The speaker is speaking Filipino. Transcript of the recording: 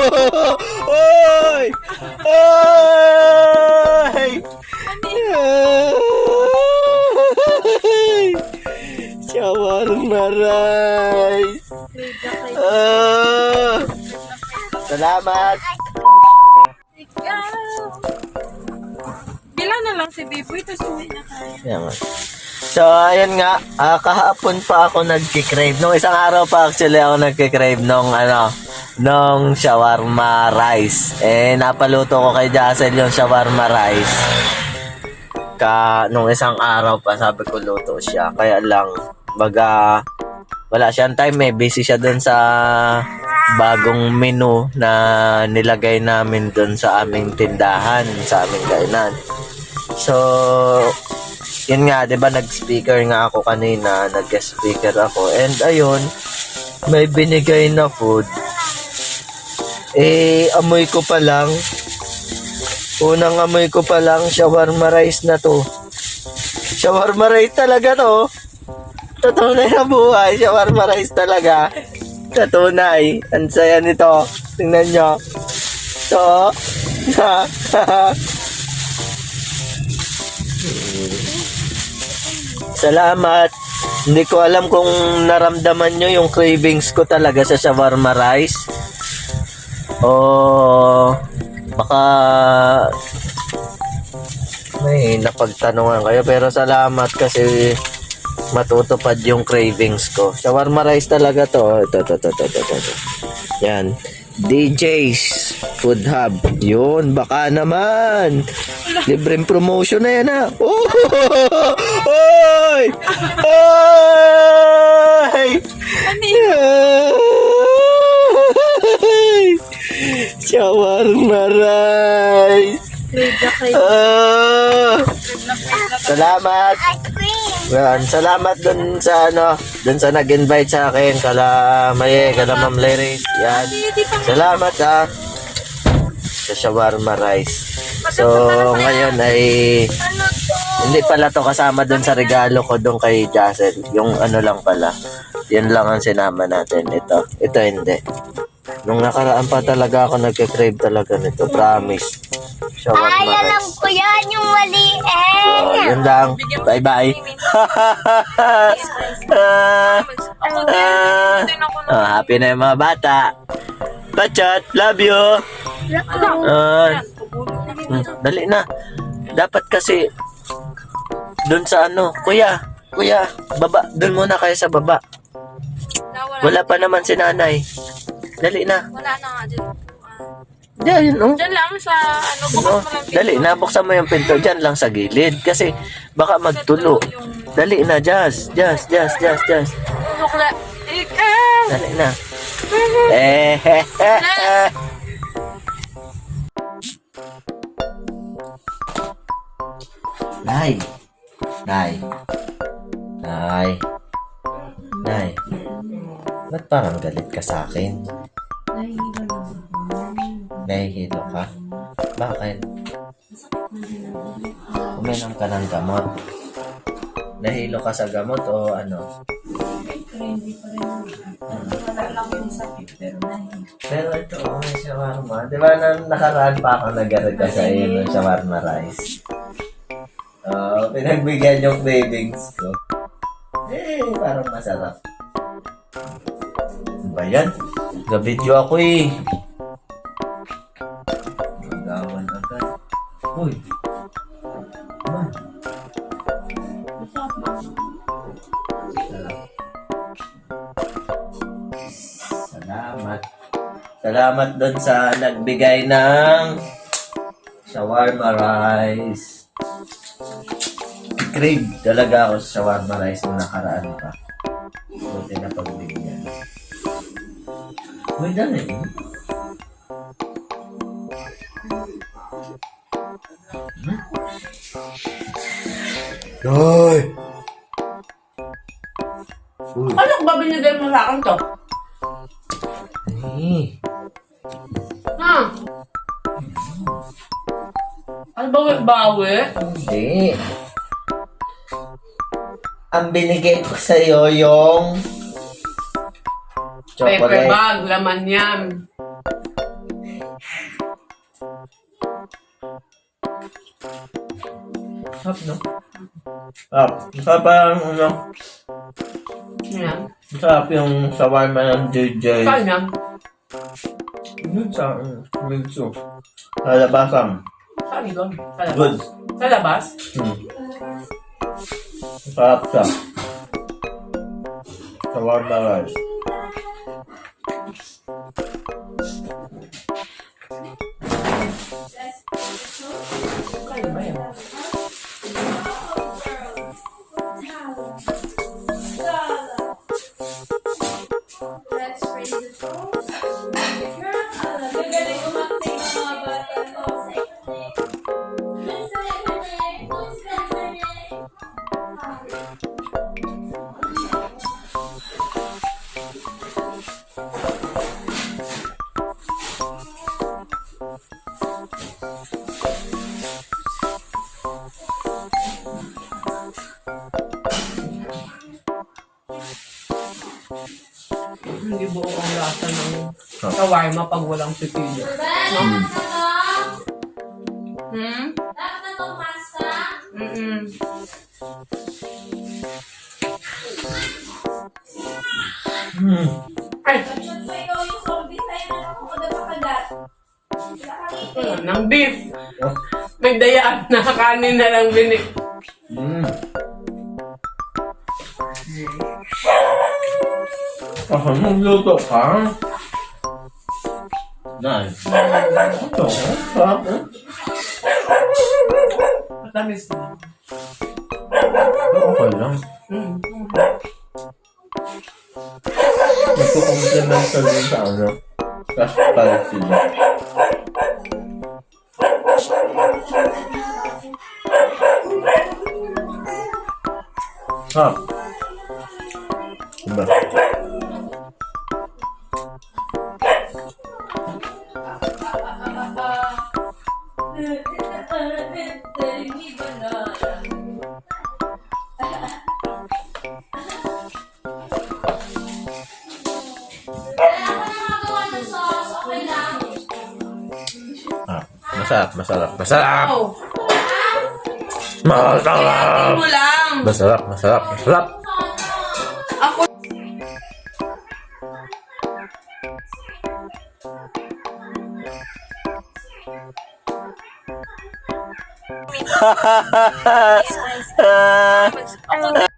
Oy! Oy! Shawarma rice! Ah! Salamat! Bilang na lang si Biboy, tapos hindi na kaya. Yan nga. So, ayun nga, ah, kahapon pa ako nagkikrave. Nung isang araw pa actually ako nagkikrave nung ano, nung shawarma rice. Eh, napaluto ko kay Jassel yung shawarma rice. Ka, nung isang araw pa, sabi ko luto siya. Kaya lang, baga, wala siyang time eh. Busy siya dun sa bagong menu na nilagay namin dun sa aming tindahan, sa aming kainan. So, yun nga, 'di ba, nag-speaker nga ako kanina, nag-guest speaker ako. And ayun, may binigay na food. Eh, amoy ko pa lang. Unang amoy ko pa lang, shawarma rice na to. Shawarma rice talaga to. Tatunay na buhay, shawarma rice talaga. Tatunay. Ang saya nito. Tingnan nyo. So, Salamat. Hindi ko alam kung naramdaman nyo yung cravings ko talaga sa shawarma rice. O baka may napagtanungan kayo pero salamat kasi matutupad yung cravings ko. Shawarma rice talaga to. Ito, ito, ito, ito, ito, ito. Yan. DJ's Food Hub. Yun, baka naman. Libreng promotion na yan ha. Oh! Oy! Oy! Ay! Shawarma rice. Ah! Salamat. Yan, salamat dun sa ano, dun sa nag-invite sa akin kala Maye, kala Ma'am Leris. Yan. Salamat ah. Sa shawarma rice. So, ngayon ay hindi pala to kasama dun sa regalo ko dun kay Jassel. Yung ano lang pala. Yan lang ang sinama natin. Ito. Ito hindi. Nung nakaraan pa talaga ako nagka-crave talaga nito. Promise. Shawarma Ay, alam rice. ko yan, yung maliit. So, yun lang. Bye-bye. Ako din, din ako na. ah, happy na yung mga bata. Bachat, love you. Mm, dali na. Dapat kasi doon sa ano, kuya, kuya, baba, doon muna kayo sa baba. Wala pa naman si nanay. Dali na. Wala na nga dyan. Diyan, oh. Diyan lang sa ano, bukas Oh, mo lang. dali na, buksan mo yung pinto dyan lang sa gilid. Kasi baka magtulo. Dali na, Jazz, Jazz, Jazz, Jazz, Jazz. Bukla. Ikaw! Dali na. Eh, he, he, he. Nay. Nay. Nay. Nay. Ba't parang galit ka sa akin? Nahihilo ka? Bakit? Uminom ka ng gamot. Nahilo ka sa gamot o ano? Pero ito, oh, may shawarma. Di ba nang nakaraan pa ako nag-arga sa iyo ng shawarma rice? Oo, pinagbigyan yung cravings ko. Eh, parang masarap. Ano ba yan? Ga-video ako eh. Uy. Man. Salamat. Salamat doon sa nagbigay ng shawarma rice. Crave talaga ako sa shawarma rice nung nakaraan pa. Buti na pagbigyan. Uy, dali. Goy! Uy. Ano ba binigay mo sa akin to? Mm. Ha? Ano ba bawi? Hindi. Ang binigay ko sa'yo yung... Paper bag, laman yan. Sarap, no? Sarap. Sarap parang, ano, Yan. sarap yung shawarma ng JJ. Saan yan? Yun sa, Minso. Sa labasan. Saan? Sa labas? Good. Sa labas? Hmm. Sarap siya. Shawarma rice. Kaya ba shawarma pag walang pipino. Hmm? Mm-mm. Hmm. Ay! Wala nang beef. May dayaan na kanin na lang binik. Hmm. Ah, magluto ka? Sarap eh. Matamis na. Okay lang. Mm. Magkukompliment ka din sa ano. Sa spicy niya. Ah. Diba? Masarap, masarap, masarap! Masarap! Masarap, masarap, masarap! Ah,